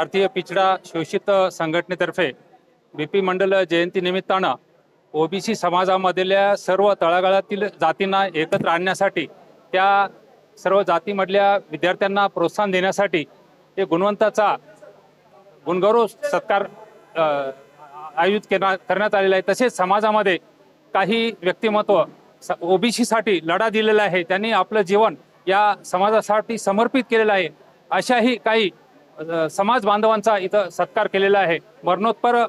भारतीय पिछडा शोषित संघटनेतर्फे बी पी मंडल जयंतीनिमित्तानं ओबीसी समाजामधल्या सर्व तळागाळातील जातींना एकत्र आणण्यासाठी त्या सर्व जातीमधल्या विद्यार्थ्यांना प्रोत्साहन देण्यासाठी एक गुणवंताचा गुणगौरव सत्कार आयोजित केला करण्यात आलेला आहे. तसेच समाजामध्ये काही व्यक्तिमत्व ओबीसीसाठी लढा दिलेला आहे. त्यांनी आपलं जीवन या समाजासाठी समर्पित केलेलं आहे. अशाही काही समाज बांधवांचा इथं सत्कार केलेला आहे. मरणोत्तर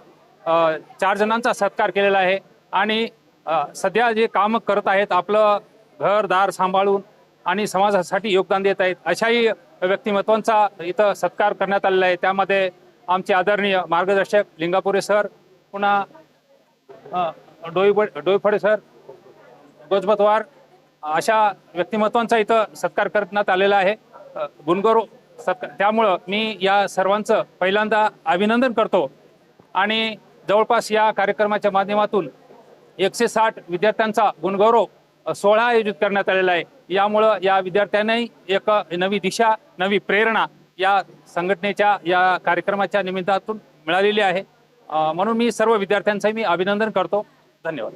चार जणांचा सत्कार केलेला आहे. आणि सध्या जे काम करत आहेत आपलं घरदार सांभाळून आणि समाजासाठी योगदान देत आहेत अशाही व्यक्तिमत्वांचा इथं सत्कार करण्यात आलेला आहे. त्यामध्ये आमचे आदरणीय मार्गदर्शक लिंगापुरे सर पुन्हा डोईब डोईफडे सर गोजबतवार अशा व्यक्तिमत्वांचा इथं सत्कार करण्यात आलेला आहे. अ, गुणगौरव त्यामुळं मी या सर्वांचं पहिल्यांदा अभिनंदन करतो. आणि जवळपास या कार्यक्रमाच्या माध्यमातून एकशे साठ विद्यार्थ्यांचा गुणगौरव सोहळा आयोजित करण्यात आलेला आहे. यामुळं या विद्यार्थ्यांनाही एक नवी दिशा नवी प्रेरणा या संघटनेच्या या कार्यक्रमाच्या निमित्तातून मिळालेली आहे. म्हणून मी सर्व विद्यार्थ्यांचंही मी अभिनंदन करतो. धन्यवाद.